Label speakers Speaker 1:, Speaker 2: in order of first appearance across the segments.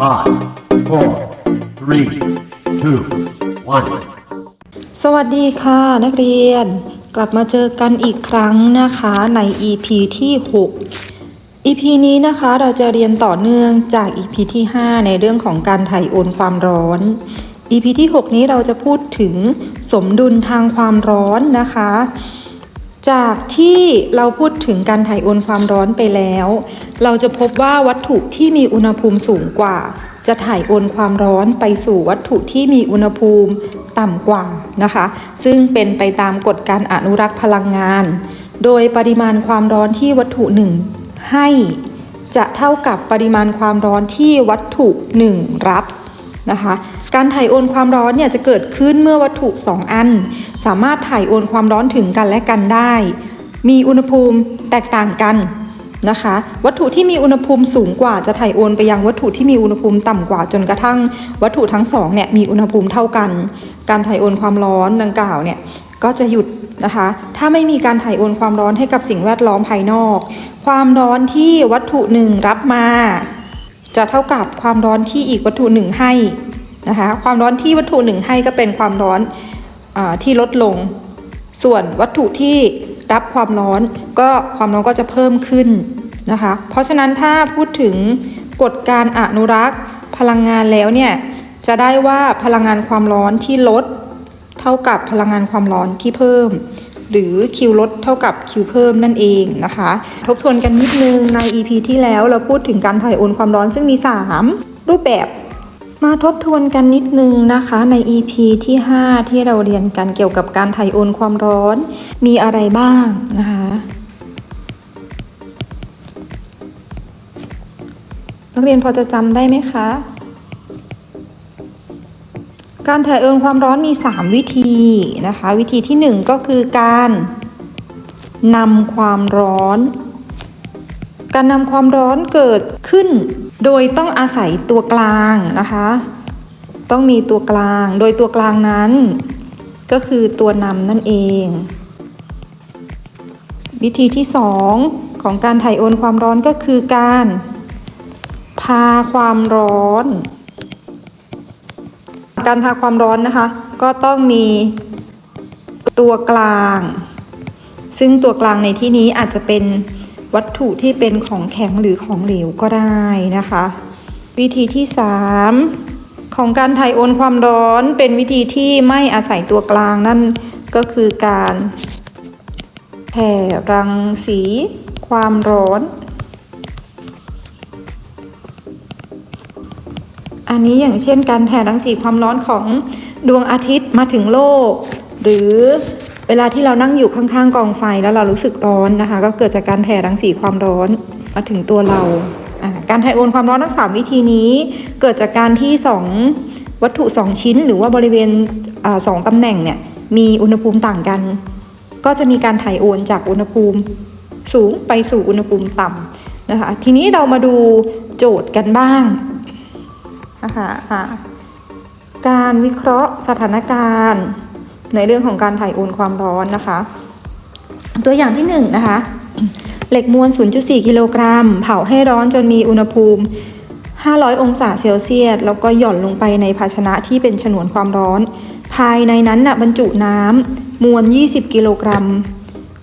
Speaker 1: Five, four, three, two, one.
Speaker 2: สวัสดีค่ะ นักเรียนกลับมาเจอกันอีกครั้งนะคะใน EP ที่ 6 EP นี้นะคะเราจะเรียนต่อเนื่องจาก EP ที่ 5 ในเรื่องของการถ่ายโอนความร้อน EP ที่ 6 นี้เราจะพูดถึงสมดุลทางความร้อนนะคะ จากที่เราพูดถึงการถ่ายโอนความร้อนไปแล้ว เราจะพบว่าวัตถุที่มีอุณหภูมิสูงกว่า จะถ่ายโอนความร้อนไปสู่วัตถุที่มีอุณหภูมิต่ำกว่านะคะ ซึ่งเป็นไปตามกฎการอนุรักษ์พลังงาน โดยปริมาณความร้อนที่วัตถุหนึ่งให้จะเท่ากับปริมาณความร้อนที่วัตถุหนึ่งรับ นะคะ การถ่ายโอนความร้อนเนี่ยจะเกิดขึ้นเมื่อวัตถุ 2 อัน สามารถถ่ายโอนความร้อนถึงกันและกันได้ มีอุณหภูมิแตกต่างกันนะคะ วัตถุที่มีอุณหภูมิสูงกว่าจะถ่ายโอนไปยังวัตถุที่มีอุณหภูมิต่ำกว่าจนกระทั่ง วัตถุทั้งสองเนี่ยมีอุณหภูมิเท่ากัน การถ่ายโอนความร้อนดังกล่าวเนี่ยก็จะหยุดนะคะ ถ้าไม่มีการถ่ายโอนความร้อนให้กับสิ่งแวดล้อมภายนอก ความร้อนที่วัตถุหนึ่งรับมา จะเท่ากับความร้อนที่อีกวัตถุหนึ่งให้ นะคะความร้อนที่วัตถุหนึ่งให้ก็เป็นความร้อนอที่ลดลง ส่วนวัตถุที่รับความร้อนก็ความร้อนก็จะเพิ่มขึ้นนะคะเพราะฉะนั้นถ้าพูดถึงกฎการอนุรักษ์พลังงานแล้วเนี่ยจะได้ว่าพลังงานความร้อนที่ลด เท่ากับพลังงานความร้อนที่เพิ่ม หรือ Q ลดเท่ากับ Q เพิ่มนั่นเองนะคะ ทบทวนกันนิดนึงใน EP ที่แล้วเราพูดถึงการถ่ายโอนความร้อนซึ่งมี 3 รูปแบบ มาทบทวนกันนิดนึงนะคะใน EP ที่ 5 ที่เราเรียนกันเกี่ยวกับการถ่ายโอนความร้อน มีอะไรบ้างนะคะ นักเรียนพอจะจำได้ไหมคะ การถ่ายโอนความร้อนมี 3 วิธีนะคะ วิธีที่ 1 ก็คือการนำความร้อน การนำความร้อนเกิดขึ้น โดยต้องอาศัยตัวกลางนะคะ ต้องมีตัวกลาง โดยตัวกลางนั้น ก็คือตัวนำนั่นเอง วิธีที่ 2 ของการถ่ายโอนความร้อนก็คือการ พาความร้อน การพาความร้อนนะคะ ก็ต้องมีตัวกลาง ซึ่งตัวกลางในที่นี้อาจจะเป็น วัตถุที่เป็นของแข็งหรือของเหลวก็ได้นะคะ วิธีที่ 3 ของการถ่ายโอนความร้อนเป็นวิธีที่ไม่อาศัยตัวกลางนั่นก็คือการแผ่รังสีความร้อน อันนี้อย่างเช่นการแผ่รังสีความร้อนของดวงอาทิตย์มาถึงโลก หรือ เวลาที่เรานั่งอยู่ข้างๆกองไฟแล้วเรารู้สึกร้อนนะคะ ก็เกิดจากการแผ่รังสีความร้อนมาถึงตัวเรา การถ่ายโอนความร้อนทั้งสามวิธีนี้ เกิดจากการที่สองวัตถุสองชิ้น หรือว่าบริเวณอสองตำแหน่งเนี่ยมีอุณหภูมิต่างกัน ก็จะมีการถ่ายโอนจากอุณหภูมิสูงไปสู่อุณหภูมิต่ำนะคะ ทีนี้เรามาดูโจทย์กันบ้างนะคะการวิเคราะห์สถานการณ์ ในเรื่องของการถ่ายโอนความร้อนนะคะ ตัวอย่างที่1นงนะคะเหล็กมวล 0.4 กิโลกรัม เผาให้ร้อนจนมีอุณหภูมิ 500 องศาเซลเซียส แล้วก็หย่อนลงไปในภาชนะที่เป็นฉนวนความร้อน ภายในนั้นนะบรรจุน้ำมวล 20 กิโลกรัม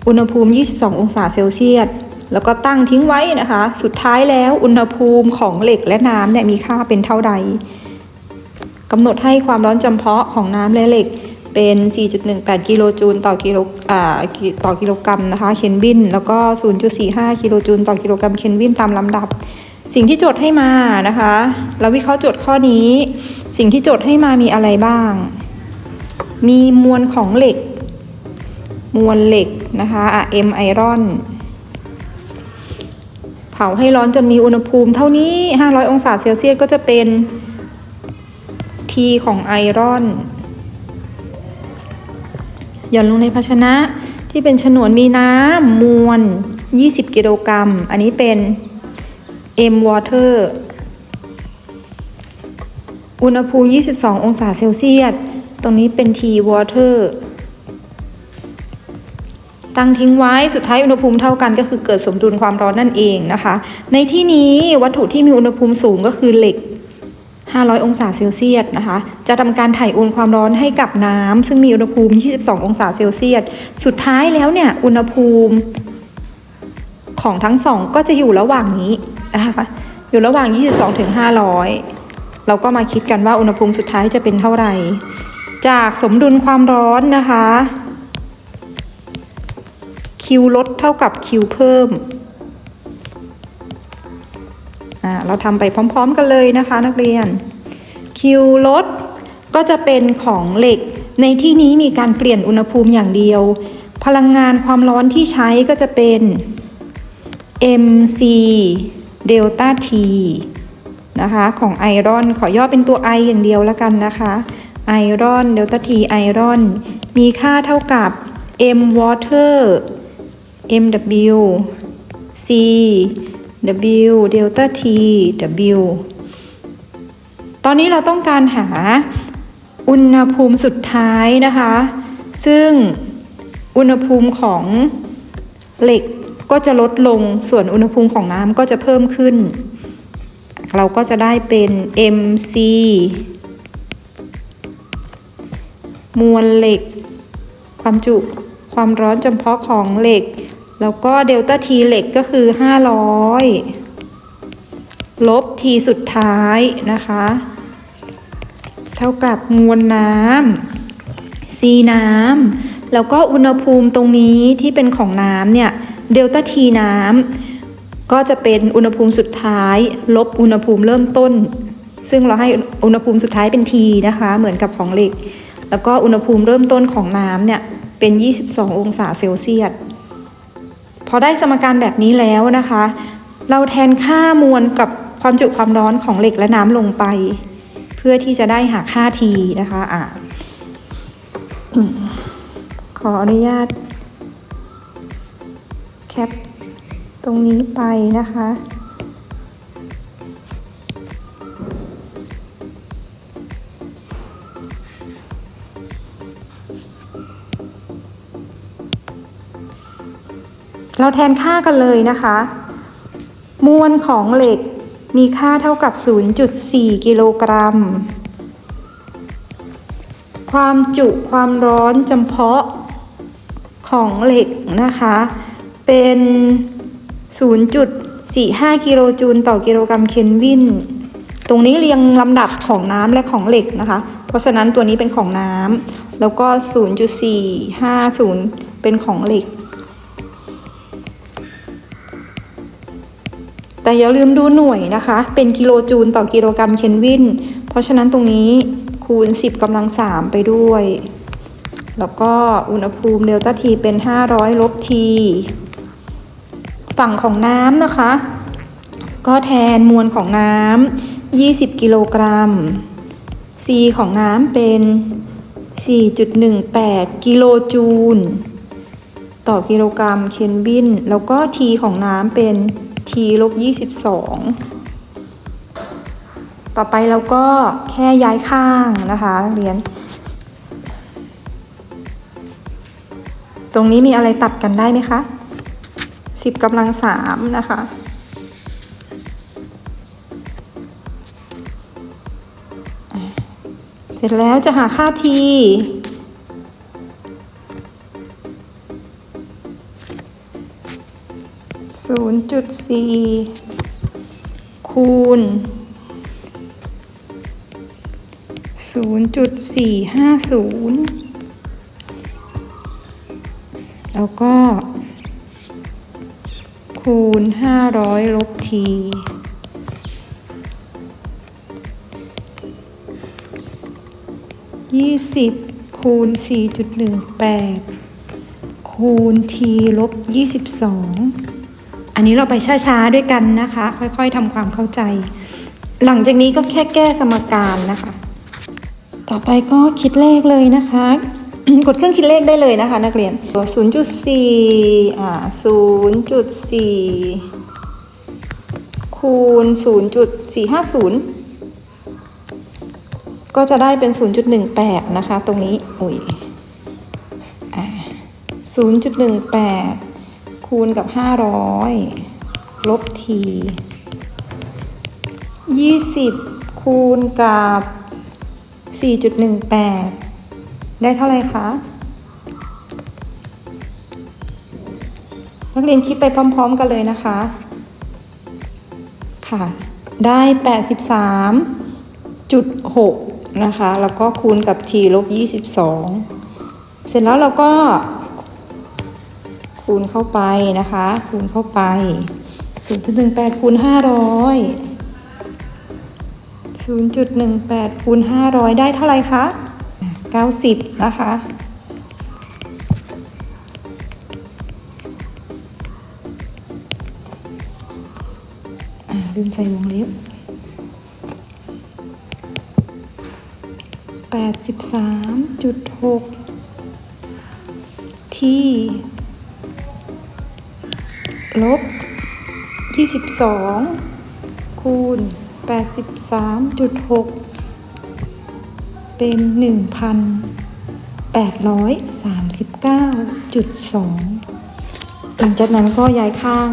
Speaker 2: อุณหภูมิ 22 องศาเซลเซียส แล้วก็ตั้งทิ้งไว้นะคะ สุดท้ายแล้วอุณหภูมิของเหล็กและน้ำเนี่ยมีค่าเป็นเท่าใดกำหนดให้ความร้อนจำเพาะของน้ำและเหล็ก เป็น 4.18 กิโลจูลต่อกิโลอ่าต่อกิโลกรัมนะคะ เคลวิน แล้วก็ 0.45 กิโลจูลต่อกิโลกรัม เคลวินตามลำดับ สิ่งที่โจทย์ให้มานะคะ เราวิเคราะห์โจทย์ข้อนี้ สิ่งที่โจทย์ให้มามีอะไรบ้าง มีมวลของเหล็ก มวลเหล็กนะคะอะ M ไอรอนเผาให้ร้อนจนมีอุณหภูมิ เท่านี้ 500 องศาเซลเซียสก็จะเป็น T ของไอรอน หย่อนลงในภาชนะที่เป็นฉนวนมีน้ำมวล 20 กิโลกรัม อันนี้เป็น M water อุณหภูมิ 22 องศาเซลเซียส ตรงนี้เป็น T water ตั้งทิ้งไว้สุดท้ายอุณหภูมิเท่ากันก็คือเกิดสมดุลความร้อนนั่นเองนะคะ ในที่นี้วัตถุที่มีอุณหภูมิสูงก็คือเหล็ก 500 องศาเซลเซียสนะคะ จะทำการถ่ายโอนความร้อนให้กับน้ำซึ่งมีอุณหภูมิ 22 องศาเซลเซียส สุดท้ายแล้วเนี่ยอุณหภูมิของทั้งสองก็จะอยู่ระหว่างนี้นะคะอยู่ระหว่าง 22ถึง500 เราก็มาคิดกันว่าอุณหภูมิสุดท้ายจะเป็นเท่าไหร่ จากสมดุลความร้อนนะคะคิวลดเท่ากับคิวเพิ่ม เราทำไปพร้อมๆกันเลยนะคะ นักเรียน คิวลดก็จะเป็นของเหล็ก ในที่นี้มีการเปลี่ยนอุณหภูมิอย่างเดียว พลังงานความร้อนที่ใช้ก็จะเป็น mc เดลต้า t นะคะ ของไอรอนขอย่อเป็นตัว I อย่างเดียวแล้วกันนะคะไอรอนเดลต้า t ไอรอนมีค่าเท่ากับ m water mw c w เดลต้า t w ตอนนี้เราต้องการหาอุณหภูมิสุดท้ายนะคะ ซึ่งอุณหภูมิของเหล็กก็จะลดลงส่วนอุณหภูมิของน้ำก็จะเพิ่มขึ้น เราก็จะได้เป็น mc มวลเหล็ก ความจุความร้อนจำเพาะของเหล็ก แล้วก็เดลต้าทีเหล็กก็คือ 500 ลบทีสุดท้ายนะคะ เท่ากับมวลน้ำ C น้ำ แล้วก็อุณหภูมิตรงนี้ที่เป็นของน้ำเนี่ย เดลต้าทีน้ำก็จะเป็นอุณหภูมิสุดท้าย ลบอุณหภูมิเริ่มต้น ซึ่งเราให้อุณหภูมิสุดท้ายเป็น T นะคะ เหมือนกับของเหล็ก แล้วก็อุณหภูมิเริ่มต้นของน้ำเนี่ยเป็น 22 องศาเซลเซียส พอได้สมการแบบนี้แล้วนะคะ เราแทนค่ามวลกับความจุความร้อนของเหล็กและน้ำลงไป เพื่อที่จะได้หาค่า T นะคะอะขออนุญาตแคปตรงนี้ไปนะคะ เราแทนค่ากันเลยนะคะ มวลของเหล็กมีค่าเท่ากับ 0.4 กิโลกรัม ความจุความร้อนจำเพาะของเหล็กนะคะ เป็น 0.45 กิโลจูลต่อกิโลกรัมเคลวิน ตรงนี้เรียงลำดับของน้ำและของเหล็กนะคะ เพราะฉะนั้นตัวนี้เป็นของน้ำแล้วก็ 0.450 เป็นของเหล็ก แต่อย่าลืมดูหน่วยนะคะ เป็นกิโลจูลต่อกิโลกรัมเคลวิน เพราะฉะนั้นตรงนี้คูณ 10กำลัง 3 ไปด้วย แล้วก็อุณหภูมิเดลต้าทีเป็น 500 ลบที ฝั่งของน้ำนะคะ ก็แทนมวลของน้ำ 20 กิโลกรัม C ของน้ำเป็น 4.18 กิโลจูล ต่อกิโลกรัมเคลวิน แล้วก็ T ของน้ำเป็น T ลบ22 ต่อไปเราก็แค่ย้ายข้างนะคะนักเรียน ตรงนี้มีอะไรตัดกันได้ไหมคะ 10กำลัง3นะคะเสร็จแล้วจะหาค่า T ศูนย์จุดสี่คูณศูนย์จุดสี่ห้าศูนย์แล้วก็ คูณห้าร้อยลบทียี่สิบคูณสี่จุดหนึ่งแปดคูณทีลบยี่สิบสอง อันนี้เราไปช้าๆด้วยกันนะคะ ค่อยๆทำความเข้าใจ หลังจากนี้ก็แค่แก้สมการนะคะ ต่อไปก็คิดเลขเลยนะคะ กดเครื่องคิดเลขได้เลยนะคะ นักเรียนตัว0.4อ่า0.4 คูณ 0.450 ก็จะได้เป็น 0.18 นะคะ ตรงนี้ อุ้ยอ่า0.18 คูณกับ 500 ลบที20 คูณกับ 4.18 ได้เท่าไรคะ นักเรียนคิดไปพร้อมๆกันเลยนะคะ ค่ะ ได้ 83.6 นะคะ แล้วก็คูณกับ t ลบ 22 เสร็จแล้วเราก็ คูณเข้าไปนะคะ คูณเข้าไป0ูนย์จุดหนึ่งแปดคูณห้าร้อยศูนย์จุดหนึ่งแปดคูณห้าร้อยได้เท่าไรคะเก้าสิบนะคะลืมใส่วงเล็บแปดสิบามจุดหกที่ ลบ 22 คูณ 83.6 เป็น 1,839.2 หลังจากนั้นก็ย้ายข้าง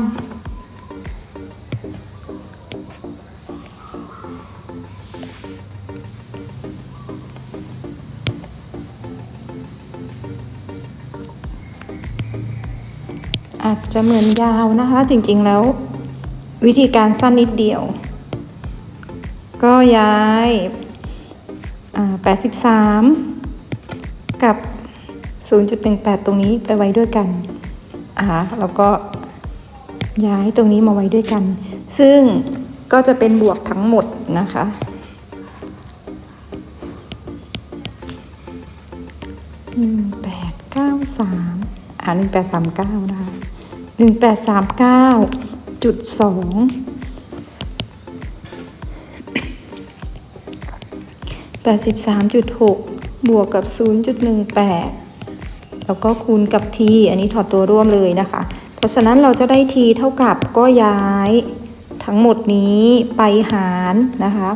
Speaker 2: อาจจะเหมือนยาวนะคะ จริงๆแล้ว วิธีการสั้นนิดเดียว ก็ย้ายา83 กับ 0.18 ตรงนี้ไปไว้ด้วยกันอ่าแล้วก็ย้ายตรงนี้มาไว้ด้วยกัน ซึ่งก็จะเป็นบวกทั้งหมดนะคะ หนึ่งแปดเก้าสามอ่าหนึ่งแปดสามเก้านะคะ หนึ่งแปดสามเก้าจุดสองแปดสิบสามจุดหกบวกกับศูนย์จุดหนึ่งแปดแล้วก็คูณกับ t อันนี้ถอดตัวร่วมเลยนะคะ เพราะฉะนั้นเราจะได้ t เท่ากับก็ย้ายทั้งหมดนี้ไปหารนะคะ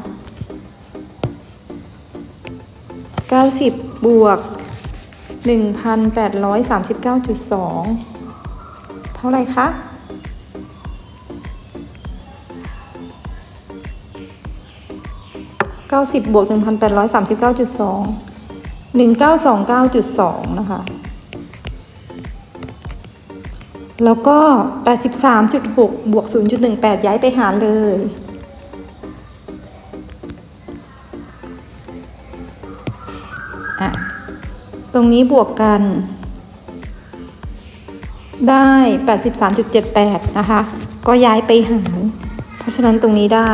Speaker 2: 90 บวก 1,839.2เท่าไหร่คะเก้าสิบบวกหนึ่งพันแปดร้อยสามสิบเก้าจุดสองหนึ่งเก้าสองเก้าจุดสองนะคะ แล้วก็แปดสิบสามจุดหกบวกศูนย์จุดหนึ่งแปดย้ายไปหารเลยอะตรงนี้บวกกัน ได้ 83.78 นะคะ ก็ย้ายไปหาร เพราะฉะนั้นตรงนี้ได้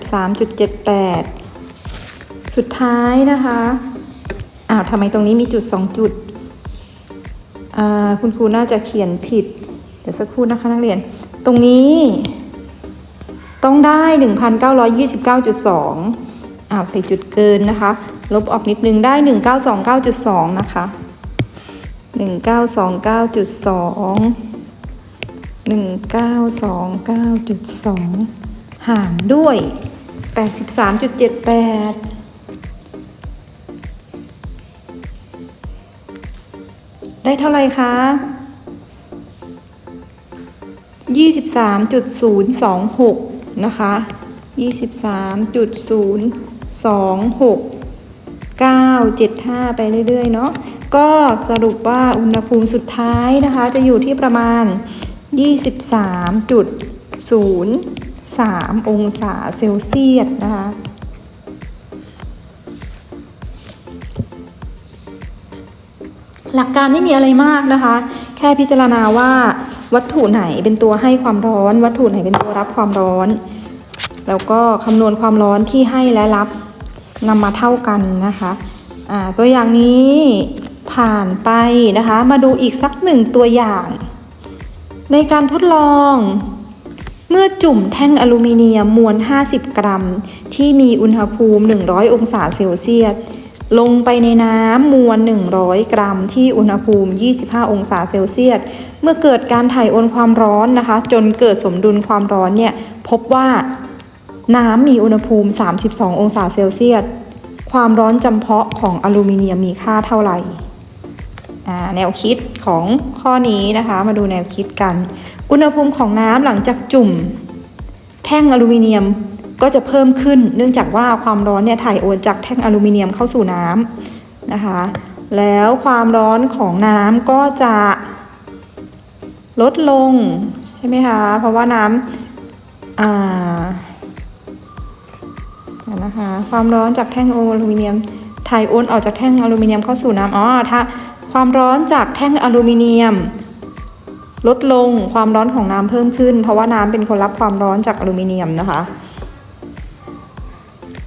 Speaker 2: 83.78 สุดท้ายนะคะ อ้าวทำไมตรงนี้มีจุด 2 จุดอ่าคุณครูน่าจะเขียนผิด เดี๋ยวสักครู่นะคะนักเรียน ตรงนี้ ต้องได้ 1,929.2 อ้าวใส่จุดเกินนะคะ ลบออกนิดนึงได้ 1929.2 นะคะ 1929.2 1929.2 หารด้วย 83.78ได้เท่าไหร่คะ 23.026 นะคะ 23.026 975 ไปเรื่อย ๆ เนาะ ก็สรุปว่าอุณหภูมิสุดท้ายนะคะ จะอยู่ที่ประมาณ 23.03 องศาเซลเซียสนะคะหลักการไม่มีอะไรมากนะคะ แค่พิจารณาว่าวัตถุไหนเป็นตัวให้ความร้อน วัตถุไหนเป็นตัวรับความร้อน แล้วก็คำนวณความร้อนที่ให้และรับนำมาเท่ากันนะคะอ่าตัวอย่างนี้ ผ่านไปนะคะ มาดูอีกสักหนึ่งตัวอย่าง ในการทดลอง เมื่อจุ่มแท่งอลูมิเนียมมวล 50 กรัม ที่มีอุณหภูมิ 100 องศาเซลเซียสลงไปในน้ำมวล 100 กรัม ที่อุณหภูมิ 25 องศาเซลเซียส เมื่อเกิดการถ่ายโอนความร้อนนะคะ จนเกิดสมดุลความร้อนเนี่ยพบว่าน้ำมีอุณหภูมิ 32 องศาเซลเซียส ความร้อนจำเพาะของอลูมิเนียมมีค่าเท่าไหร่ แนวคิดของข้อนี้นะคะ มาดูแนวคิดกัน อุณหภูมิของน้ำหลังจากจุ่ม แท่งอลูมิเนียมก็จะเพิ่มขึ้น เนื่องจากว่าความร้อนเนี่ยถ่ายโอนจากแท่งอลูมิเนียมเข้าสู่น้ำนะคะ แล้วความร้อนของน้ำก็จะลดลงใช่ไหมคะ เพราะว่าน้ำอ่านะคะความร้อนจากแท่งอลูมิเนียมถ่ายโอนออกจากแท่งอลูมิเนียมเข้าสู่น้ำอ๋อถ้า ความร้อนจากแท่งอลูมิเนียม ลดลงความร้อนของน้ำเพิ่มขึ้น เพราะว่าน้ำเป็นคนรับความร้อนจากอลูมิเนียมนะคะ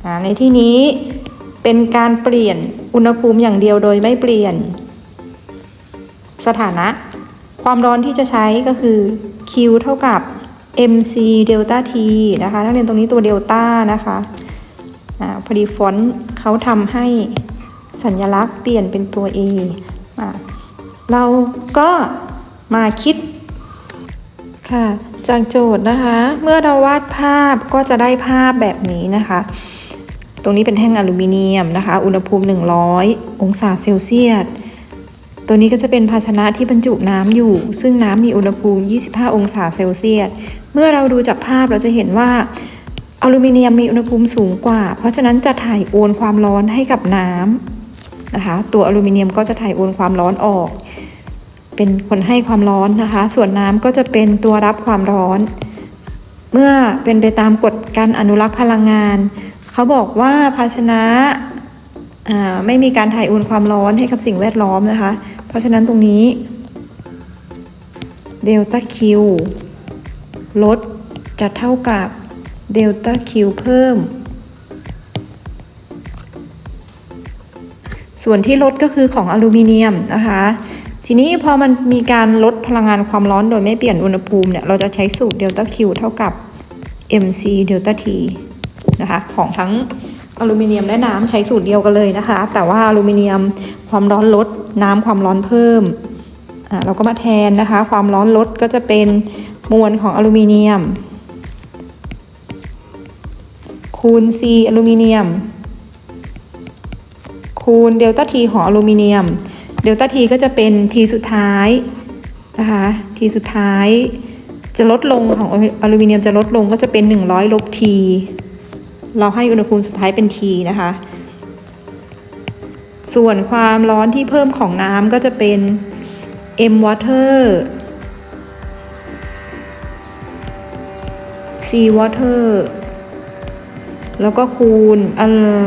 Speaker 2: อ่าในที่นี้เป็นการเปลี่ยนอุณหภูมิอย่างเดียวโดยไม่เปลี่ยน สถานะ ความร้อนที่จะใช้ก็คือ Q เท่ากับ mc delta t นะคะนักเรียนตรงนี้ตัวเดลต้านะคะอ่าพอดีฟอนต์เขาทำให้สัญลักษณ์เปลี่ยนเป็นตัว A เราก็มาคิดค่ะจากโจทย์นะคะ เมื่อเราวาดภาพก็จะได้ภาพแบบนี้นะคะ ตรงนี้เป็นแท่งอลูมิเนียมนะคะ อุณหภูมิ 100 องศาเซลเซียส ตัวนี้ก็จะเป็นภาชนะที่บรรจุน้ำอยู่ ซึ่งน้ำมีอุณหภูมิ 25 องศาเซลเซียส เมื่อเราดูจากภาพเราจะเห็นว่าอลูมิเนียมมีอุณหภูมิสูงกว่า เพราะฉะนั้นจะถ่ายโอนความร้อนให้กับน้ำนะคะ ตัวอลูมิเนียมก็จะถ่ายโอนความร้อนออก เป็นคนให้ความร้อนนะคะ ส่วนน้ำก็จะเป็นตัวรับความร้อน เมื่อเป็นไปตามกฎการอนุรักษ์พลังงาน เขาบอกว่าภาชนะไม่มีการถ่ายโอนความร้อนให้กับสิ่งแวดล้อมนะคะ เพราะฉะนั้นตรงนี้เดลต้าคิวลดจะเท่ากับเดลต้าคิวเพิ่ม ส่วนที่ลดก็คือของอลูมิเนียมนะคะ ทีนี้พอมันมีการลดพลังงานความร้อนโดยไม่เปลี่ยนอุณหภูมิเนี่ยเราจะใช้สูตรเดลต้าคิวเท่ากับ mc เดลต้า t นะคะของทั้งอลูมิเนียมและน้ำใช้สูตรเดียวกันเลยนะคะ แต่ว่าอลูมิเนียมความร้อนลดน้ำความร้อนเพิ่มอ่าเราก็มาแทนนะคะ ความร้อนลดก็จะเป็นมวลของอลูมิเนียม คูณ C อลูมิเนียม คูณเดลต้า T ของอลูมิเนียม เดลต้า T ก็จะเป็น T สุดท้ายนะคะ T สุดท้ายจะลดลงของอลูมิเนียมจะลดลงก็จะเป็น 100ลบ T เราให้อุณหภูมิสุดท้ายเป็น T นะคะ ส่วนความร้อนที่เพิ่มของน้ำก็จะเป็น M water C water แล้วก็คูณเอ่อ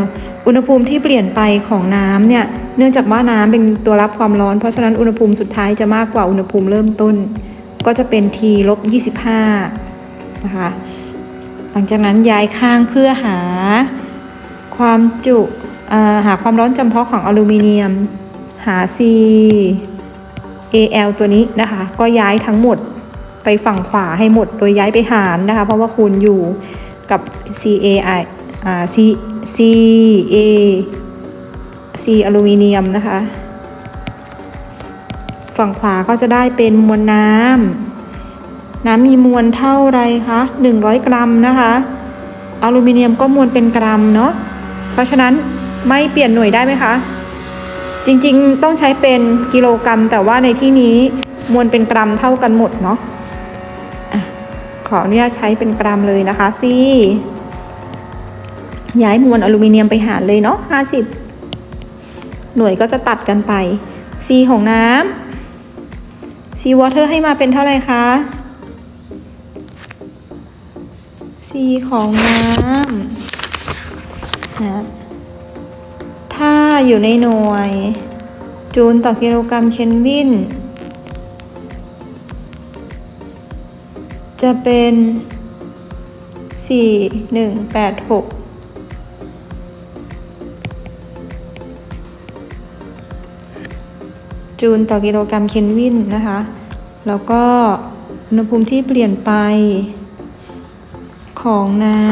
Speaker 2: อุณหภูมิที่เปลี่ยนไปของน้ำเนี่ยเนื่องจากว่าน้ำเป็นตัวรับความร้อน เพราะฉะนั้นอุณหภูมิสุดท้ายจะมากกว่าอุณหภูมิเริ่มต้น ก็จะเป็น T ลบ25นะคะหลังจากนั้นย้ายข้างเพื่อหาความจุาหาความร้อนจำเพาะของอลูมิเนียม หา C AL ตัวนี้นะคะ ก็ย้ายทั้งหมดไปฝั่งขวาให้หมดโดยย้ายไปหารนะคะ เพราะว่าคูณอยู่กับ CAI C CA C อลูมิเนียมนะคะ ฝั่งขวาก็จะได้เป็นมวลน้ำน้ำมีมวลเท่าไรคะ100 กรัมนะคะอลูมิเนียมก็มวลเป็นกรัมเนาะเพราะฉะนั้นไม่เปลี่ยนหน่วยได้ไหมคะจริงๆ ต้องใช้เป็นกิโลกรัม แต่ว่าในที่นี้มวลเป็นกรัมเท่ากันหมดเนาะขออนุญาตใช้เป็นกรัมเลยนะคะ C ย้ายมวลอลูมิเนียมไปหารเลยเนาะ50 หน่วยก็จะตัดกันไป C ของน้ำ C water ให้มาเป็นเท่าไหร่คะ C ของน้ำนะถ้าอยู่ในหน่วย จูลต่อกิโลกรัมเคลวิน จะเป็น 4 1 8 6 จูลต่อกิโลกรัมเคลวินนะคะ แล้วก็อุณหภูมิที่เปลี่ยนไปของน้ำ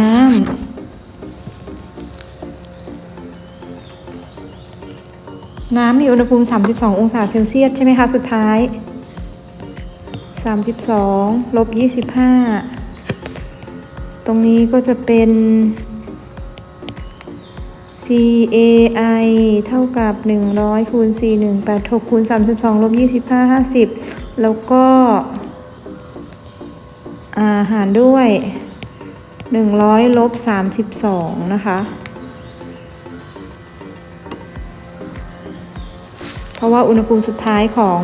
Speaker 2: น้ำมีอุณหภูมิ 32 องศาเซลเซียสใช่ไหมคะ สุดท้าย 32ลบ25 ตรงนี้ก็จะเป็น CAI เท่ากับ 100คูณ4 1 8 6คูณ32ลบ25 50 แล้วก็าหารด้วย 100ลบ32 นะคะ เพราะว่าอุณหภูมิสุดท้ายของ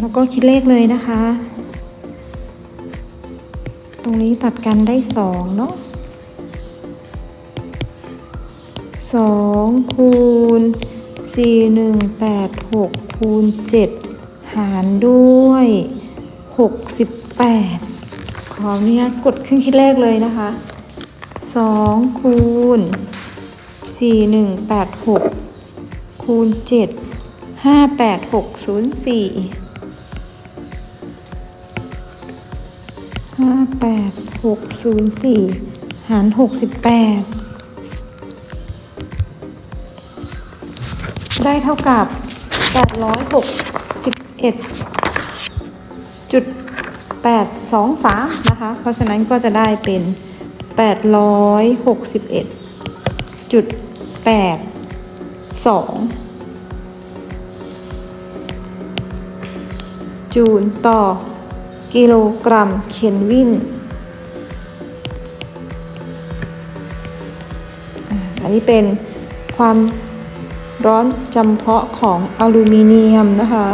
Speaker 2: แล้วก็คิดเลขเลยนะคะ ตรงนี้ตัดกันได้ 2 เนาะ 2คูณ4 1 8 6คูณ7หารด้วย 68 ขออนุญาตกดเครื่องคิดเลขเลยนะคะ2คูณ4 1 8 6คูณ7 5 8 6 0 4 5 8 6 0 4 หาร 68 ได้เท่ากับ 861จุด823 นะคะ เพราะฉะนั้นก็จะได้เป็น 861จุด82 จูลต่อกิโลกรัมเคลวิน อันนี้เป็นความ ร้อนจำเพาะของอลูมิเนียมนะคะ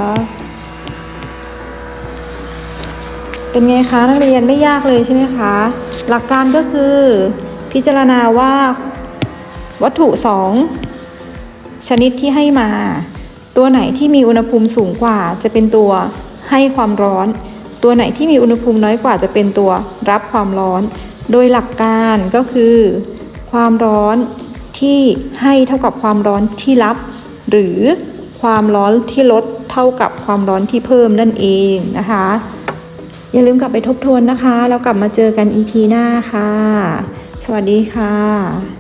Speaker 2: เป็นไงคะนักเรียนไม่ยากเลยใช่ไหมคะ หลักการก็คือพิจารณาว่าวัตถุสองชนิดที่ให้มา ตัวไหนที่มีอุณหภูมิสูงกว่าจะเป็นตัวให้ความร้อน ตัวไหนที่มีอุณหภูมิน้อยกว่าจะเป็นตัวรับความร้อน โดยหลักการก็คือ ความร้อน ที่ให้เท่ากับความร้อนที่รับ หรือความร้อนที่ลดเท่ากับความร้อนที่เพิ่มนั่นเองนะคะ อย่าลืมกลับไปทบทวนนะคะ แล้วกลับมาเจอกัน EP หน้าค่ะ สวัสดีค่ะ